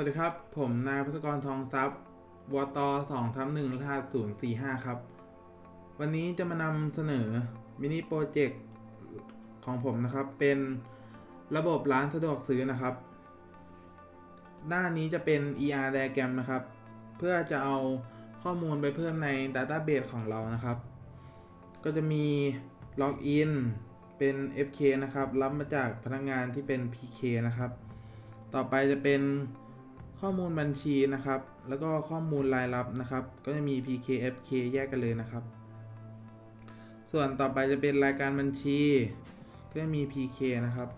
วัสดีครับ ผมนายพัศกรทองทรัพย์วตสองทับหนึ่งรหัสศูนย์สี่ห้าครับ วันนี้จะมานำเสนอมินิโปรเจกต์ของผมนะครับ เป็นระบบร้านสะดวกซื้อนะครับ หน้านี้จะเป็น ER diagram นะครับ เพื่อจะเอาข้อมูลไปเพิ่มใน Database ของเรานะครับ ก็จะมีล็อกอินเป็น FK นะครับ รับมาจากพนักงานที่เป็น PK นะครับ ต่อไปจะเป็น ข้อมูลบัญชีนะครับ แล้วก็ข้อมูลรายรับนะครับ ก็จะมี PK FK แยกกันเลยนะครับ ส่วนต่อไปจะเป็นรายการบัญชี ก็จะมี PK นะครับ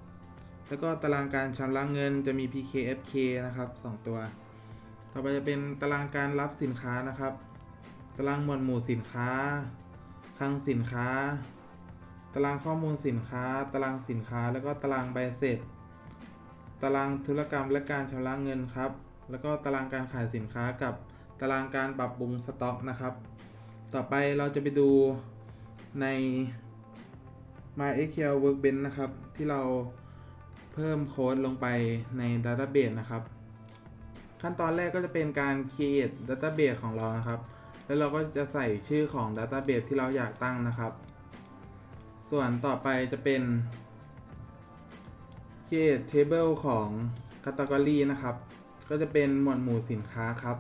แล้วก็ตารางการชำระเงินจะมี PK FK นะครับสองตัว ต่อไปจะเป็นตารางการรับสินค้านะครับ ตารางหมวดหมู่สินค้าคลังสินค้า ตารางข้อมูลสินค้า ตารางสินค้า แล้วก็ตารางใบเสร็จ ตารางธุรกรรมและการชำระเงินครับ แล้วก็ตารางการขายสินค้ากับตารางการปรับปรุงสต็อกนะครับ ต่อไปเราจะไปดูใน MySQL Workbench นะครับ ที่เราเพิ่มโค้ดลงไปใน Database นะครับ ขั้นตอนแรกก็จะเป็นการ create database ของเรานะครับ แล้วเราก็จะใส่ชื่อของ database ที่เราอยากตั้งนะครับ ส่วนต่อไปจะเป็น create table ของ category นะครับ ก็จะเป็นหมวดหมู่สินค้าครับ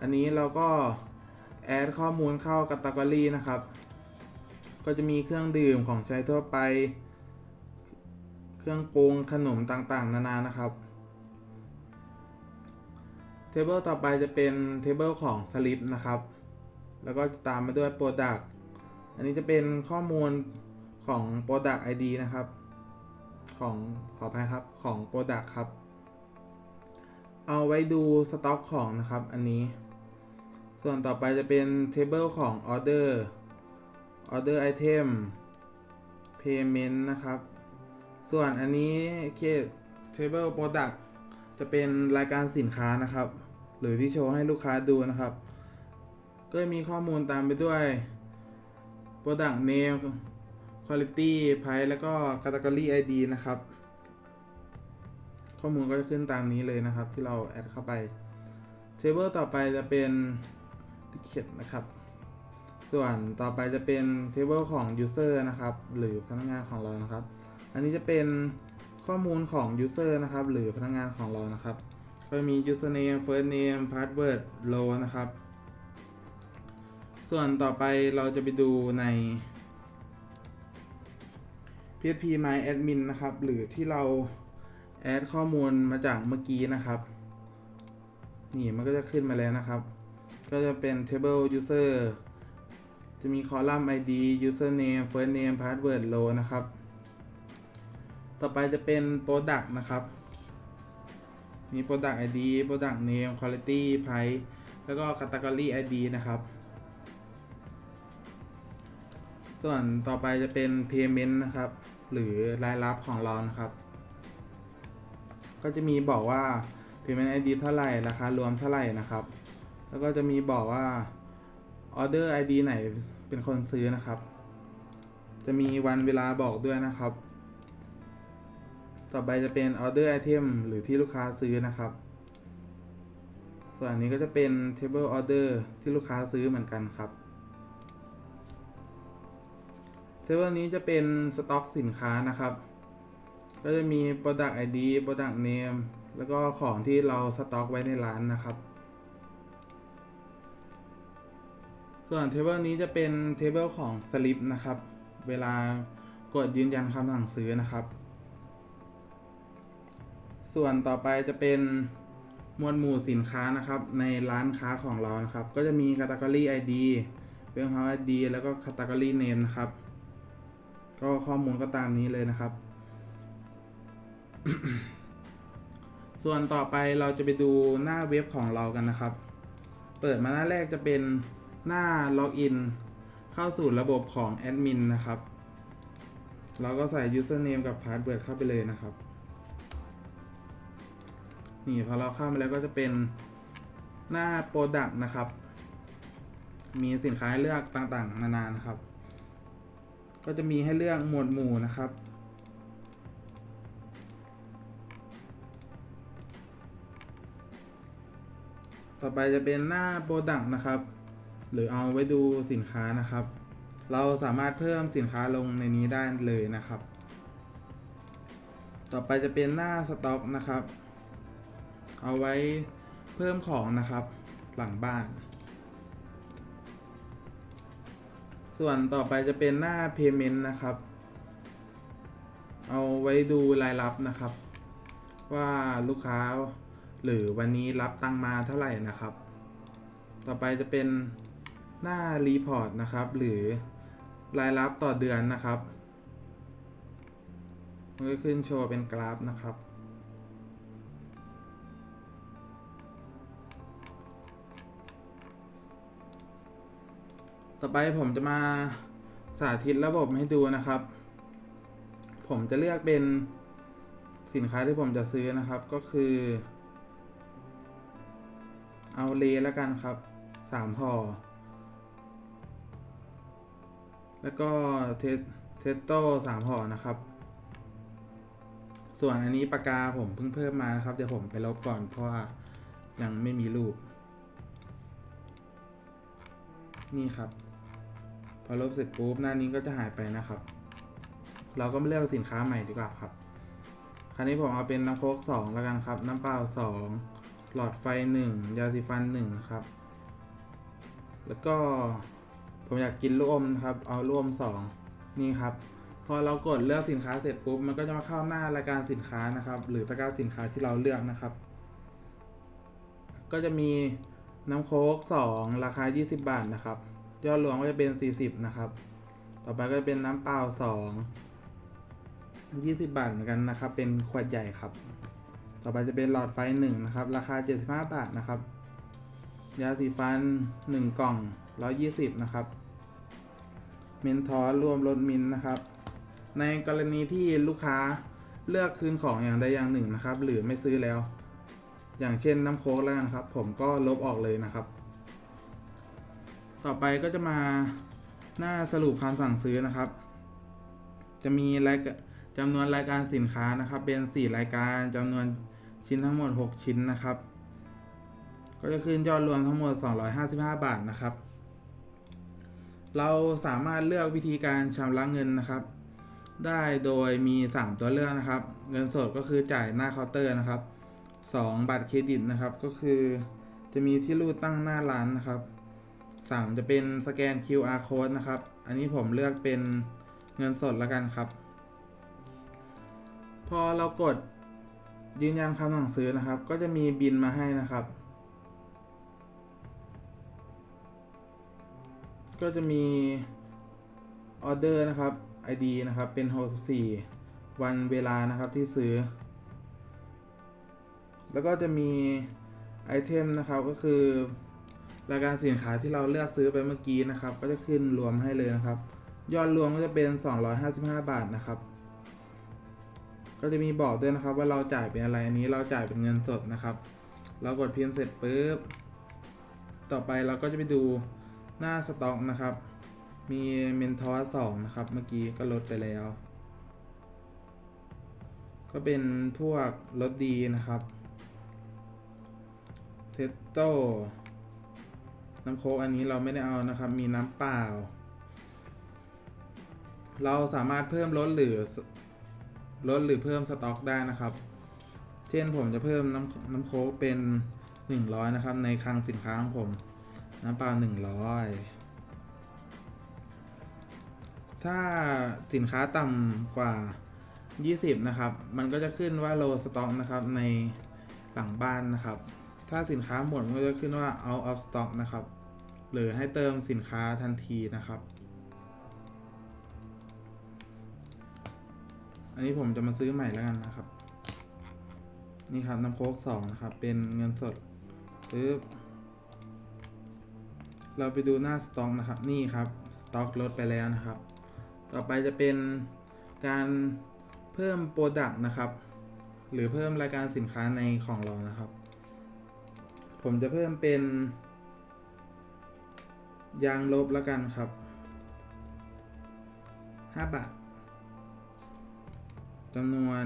อันนี้เราก็ add ข้อมูลเข้า category นะครับ ก็จะมีเครื่องดื่มของใช้ทั่วไป เครื่องปรุงขนมต่างๆ นานานะครับ เทเบิลต่อไปจะเป็นเทเบิลของ Slip นะครับ แล้วก็ตามมาด้วย Product อันนี้จะเป็นข้อมูลของ Product ID นะครับ ของขออภัยครับของ Product ครับ เอาไว้ดูสต็อกของนะครับอันนี้ ส่วนต่อไปจะเป็น Table ของ Order Order Item Payment นต์นะครับ ส่วนอันนี้ Case Table Product จะเป็นรายการสินค้านะครับ หรือที่โชว์ให้ลูกค้าดูนะครับ ก็จะมีข้อมูลตามไปด้วย Product Name Quality Price แล้วก็ Category ID นะครับ ข้อมูลก็จะขึ้นตามนี้เลยนะครับ ที่เราแอดเข้าไป Table ต่อไปจะเป็น Ticket นะครับ ส่วนต่อไปจะเป็น Table ของ User นะครับ หรือพนักงานของเรานะครับ อันนี้จะเป็นข้อมูลของ user นะครับ หรือพนักงานของเรานะครับ ก็มี username first name password row นะครับ ส่วนต่อไปเราจะไปดูใน PHP My Admin นะครับ หรือที่เรา แอดข้อมูลมาจากเมื่อกี้นะครับ นี่มันก็จะขึ้นมาแล้วนะครับ ก็จะเป็น table user จะมีคอลัมน์ ID username first name password row นะครับ ต่อไปจะเป็น Product นะครับ มี Product ID Product Name Quality Price แล้วก็ Category ID นะครับ ส่วนต่อไปจะเป็น Payment นะครับ หรือรายรับของเรานะครับ ก็จะมีบอกว่า Payment ID เท่าไหร่ราคารวมเท่าไหร่นะครับ แล้วก็จะมีบอกว่า Order ID ไหนเป็นคนซื้อนะครับ จะมีวันเวลาบอกด้วยนะครับ ต่อไปจะเป็น order item หรือที่ลูกค้าซื้อนะครับ ส่วนอันนี้ก็จะเป็น table order ที่ลูกค้าซื้อเหมือนกันครับ table นี้จะเป็นสต็อกสินค้านะครับ ก็จะมี product ID product name แล้วก็ของที่เราสต็อกไว้ในร้านนะครับ ส่วน table นี้จะเป็น table ของ slip นะครับ เวลากดยืนยันคำสั่งซื้อนะครับ ส่วนต่อไปจะเป็นหมวดหมู่สินค้านะครับ ในร้านค้าของเรานะครับ ก็จะมี category ID เป็น house ID แล้วก็ category name นะครับ ก็ข้อมูลก็ตามนี้เลยนะครับ ส่วนต่อไปเราจะไปดูหน้าเว็บของเรากันนะครับ เปิดมาหน้าแรกจะเป็นหน้าล็อกอินเข้าสู่ระบบของแอดมินนะครับ เราก็ใส่ username กับ password เข้าไปเลยนะครับ นี่พอเราเข้ามาแล้วก็จะเป็นหน้า Product นะครับ มีสินค้าให้เลือกต่างๆ นานานะครับ ก็จะมีให้เลือกหมวดหมู่นะครับ ต่อไปจะเป็นหน้าโปรดักต์นะครับ หรือเอาไว้ดูสินค้านะครับ เราสามารถเพิ่มสินค้าลงในนี้ได้เลยนะครับ ต่อไปจะเป็นหน้าสต็อกนะครับ เอาไว้เพิ่มของนะครับหลังบ้าน ส่วนต่อไปจะเป็นหน้า Payment นะครับ เอาไว้ดูรายรับนะครับ ว่าลูกค้า หรือวันนี้รับตังมาเท่าไหร่นะครับ ต่อไปจะเป็นหน้า Report นะครับ หรือรายรับต่อเดือนนะครับมันก็ขึ้นโชว์เป็นกราฟนะครับ ต่อไปผมจะมาสาธิตระบบให้ดูนะครับ ผมจะเลือกเป็นสินค้าที่ผมจะซื้อนะครับก็คือ เอาเลแล้วกันครับสามห่อ แล้วก็เทสเทสโต้สามห่อนะครับ ส่วนอันนี้ปากกาผมเพิ่งเพิ่มมานะครับ เดี๋ยวผมไปลบก่อนเพราะว่ายังไม่มีรูป นี่ครับ พอลบเสร็จปุ๊บหน้านี้ก็จะหายไปนะครับ เราก็มาเลือกสินค้าใหม่ดีกว่าครับ คราวนี้ผมเอาเป็นน้ำโค้กสองแล้วกันครับ น้ำเปล่าสอง หลอดไฟหนึ่งยาสีฟันหนึ่งนะครับ แล้วก็ผมอยากกินลูกอมนะครับ เอาลูกอมสองนี่ครับ พอเรากดเลือกสินค้าเสร็จปุ๊บ มันก็จะมาเข้าหน้ารายการสินค้านะครับ หรือตะกร้าสินค้าที่เราเลือกนะครับ ก็จะมีน้ำโค้ก2 ราคา 20 บาทนะครับ ยอดรวมก็จะเป็น 40 นะครับ ต่อไปก็จะเป็นน้ำเปล่า 2 20 บาทเหมือนกันนะครับ เป็นขวดใหญ่ครับ ต่อไปจะเป็นหลอดไฟ1นะครับ ราคา 75 บาทนะครับ ยาสีฟัน 1 กล่อง 120 นะครับ เมนทอสรวมรสมินนะครับ ในกรณีที่ลูกค้าเลือกคืนของอย่างใดอย่างหนึ่งนะครับ หรือไม่ซื้อแล้ว อย่างเช่นน้ำโค้กแล้วกันครับ ผมก็ลบออกเลยนะครับ ต่อไปก็จะมาหน้าสรุปคำสั่งซื้อนะครับ จะมีรายกะจำนวนรายการสินค้านะครับ เป็น 4 รายการจำนวน ชิ้นทั้งหมด 6 ชิ้นนะครับ ก็จะขึ้นยอดรวมทั้งหมด 255 บาทนะครับ เราสามารถเลือกวิธีการชำระเงินนะครับ ได้โดยมี 3 ตัวเลือกนะครับ เงินสดก็คือจ่ายหน้าเคาน์เตอร์นะครับ 2 บัตรเครดิตนะครับ ก็คือจะมีที่รูดตั้งหน้าร้านนะครับ 3 จะเป็นสแกน QR code นะครับ อันนี้ผมเลือกเป็นเงินสดแล้วกันครับ พอเรากด ยืนยันคำสั่งซื้อนะครับ ก็จะมีบินมาให้นะครับ ก็จะมีออเดอร์นะครับ ID นะครับ เป็น 64 วันเวลานะครับที่ซื้อ แล้วก็จะมีไอเทมนะครับก็คือรายการสินค้าที่เราเลือกซื้อไปเมื่อกี้นะครับ ก็จะขึ้นรวมให้เลยนะครับ ยอดรวมก็จะเป็น 255 บาทนะครับ ก็จะมีบอกด้วยนะครับ ว่าเราจ่ายเป็นอะไรอันนี้เราจ่ายเป็นเงินสดนะครับ เรากดพิมพ์เสร็จปุ๊บต่อไปเราก็จะไปดูหน้าสต็อกนะครับ มีเมนทอสสองนะครับ เมื่อกี้ก็ลดไปแล้ว ก็เป็นพวกรถดีนะครับเทสโต้น้ำโค้กอันนี้เราไม่ได้เอานะครับ มีน้ำเปล่า เราสามารถเพิ่มลดหรือ ลดหรือเพิ่มสต็อกได้นะครับ เช่นผมจะเพิ่มน้ำน้ำโค้กเป็น 100 นะครับ ในคลังสินค้าของผม น้ำเปล่า100 ถ้าสินค้าต่ำกว่า 20 นะครับ มันก็จะขึ้นว่า low stock นะครับในหลังบ้านนะครับ ถ้าสินค้าหมดมันก็จะขึ้นว่า out of stock นะครับ หรือให้เติมสินค้าทันทีนะครับ อันนี้ผมจะมาซื้อใหม่แล้วกันนะครับ นี่ครับน้ำโค้กสองนะครับ เป็นเงินสดปึ๊บเราไปดูหน้าสต็อกนะครับ นี่ครับสต็อกลดไปแล้วนะครับ ต่อไปจะเป็นการเพิ่มโปรดักต์นะครับ หรือเพิ่มรายการสินค้าในของเรานะครับ ผมจะเพิ่มเป็น ยางลบแล้วกันครับ 5 บาท จำนวน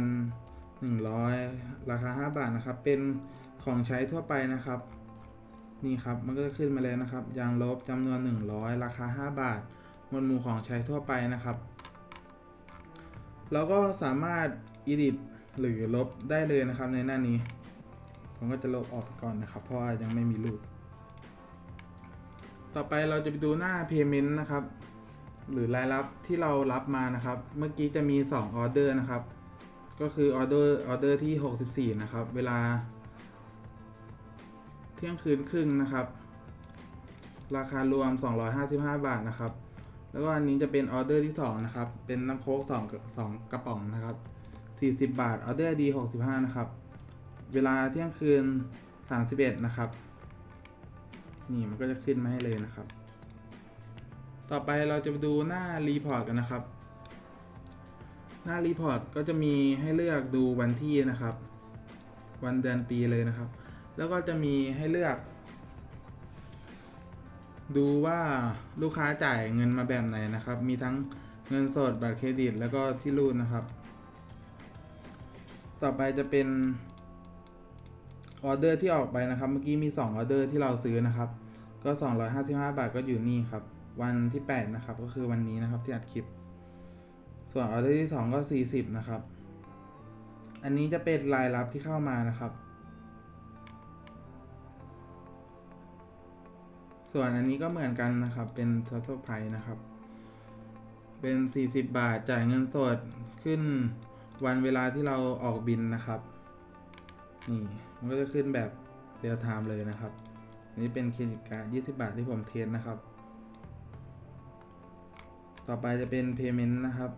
100 ราคา 5 บาทนะครับ เป็นของใช้ทั่วไปนะครับ นี่ครับมันก็จะขึ้นมาเลยนะครับ ยางลบจำนวน 100 ราคา 5 บาทหมวดหมู่ของใช้ทั่วไปนะครับเราก็สามารถ edit หรือลบได้เลยนะครับในหน้านี้ ผมก็จะลบออกก่อนนะครับ เพราะว่ายังไม่มีรูป ต่อไปเราจะไปดูหน้า payment นะครับ หรือรายรับที่เรารับมานะครับ เมื่อกี้จะมี 2 ออเดอร์นะครับ ก็คือออเดอร์ออเดอร์ที่ 64 นะครับ เวลา เที่ยงคืนครึ่งนะครับ ราคารวม 255 บาทนะครับ แล้วก็อันนี้จะเป็นออเดอร์ที่ 2 นะครับ เป็นน้ำโค้ก2 2กระป๋องนะครับ 40 บาท ออเดอร์ดี 65 นะครับ เวลาเที่ยงคืน 31 นะครับ นี่มันก็จะขึ้นมาให้เลยนะครับ ต่อไปเราจะไปดูหน้ารีพอร์ตกันนะครับ หน้ารีพอร์ตก็จะมีให้เลือกดูวันที่นะครับ วันเดือนปีเลยนะครับ แล้วก็จะมีให้เลือก ดูว่าลูกค้าจ่ายเงินมาแบบไหนนะครับ มีทั้งเงินสดบัตรเครดิต แล้วก็ที่รูดนะครับ ต่อไปจะเป็นออเดอร์ที่ออกไปนะครับ เมื่อกี้มี2ออเดอร์ที่เราซื้อนะครับ ก็ 255 บาทก็อยู่นี่ครับ วันที่ 8 นะครับ ก็คือวันนี้นะครับที่อัดคลิป ส่วนออเดอร์ที่ 2 ก็ 40 นะครับ อันนี้จะเป็นรายรับที่เข้ามานะครับ ส่วนอันนี้ก็เหมือนกันนะครับ เป็น total price นะครับ เป็น 40 บาท จ่ายเงินสดขึ้นวันเวลาที่เราออกบินนะครับ นี่ มันก็จะขึ้นแบบเรียลไทม์เลยนะครับ อันนี้เป็นเครดิตการ์ด20 บาทที่ผมเทสนะครับต่อไปจะเป็น payment นะครับ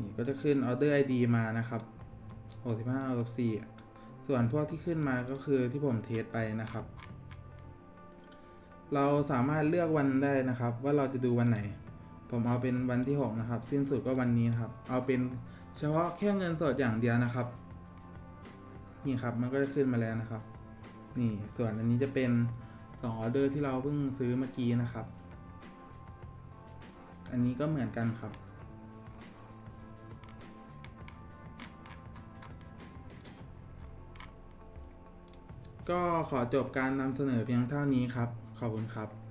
นี่ก็จะขึ้น order ID มานะครับ65 64ส่วนพวกที่ขึ้นมาก็คือที่ผมเทสไปนะครับ เราสามารถเลือกวันได้นะครับ ว่าเราจะดูวันไหน ผมเอาเป็นวันที่ 6 นะครับ สิ้นสุดก็วันนี้นครับ เอาเป็นเฉพาะแค่เงินสดอย่างเดียวนะครับ นี่ครับมันก็จะขึ้นมาแล้วนะครับ นี่ส่วนอันนี้จะเป็น2ออเดอร์ที่เราเพิ่งซื้อเมื่อกี้นะครับ อันนี้ก็เหมือนกันครับ ก็ขอจบการนำเสนอเพียงเท่านี้ครับ ขอบคุณครับ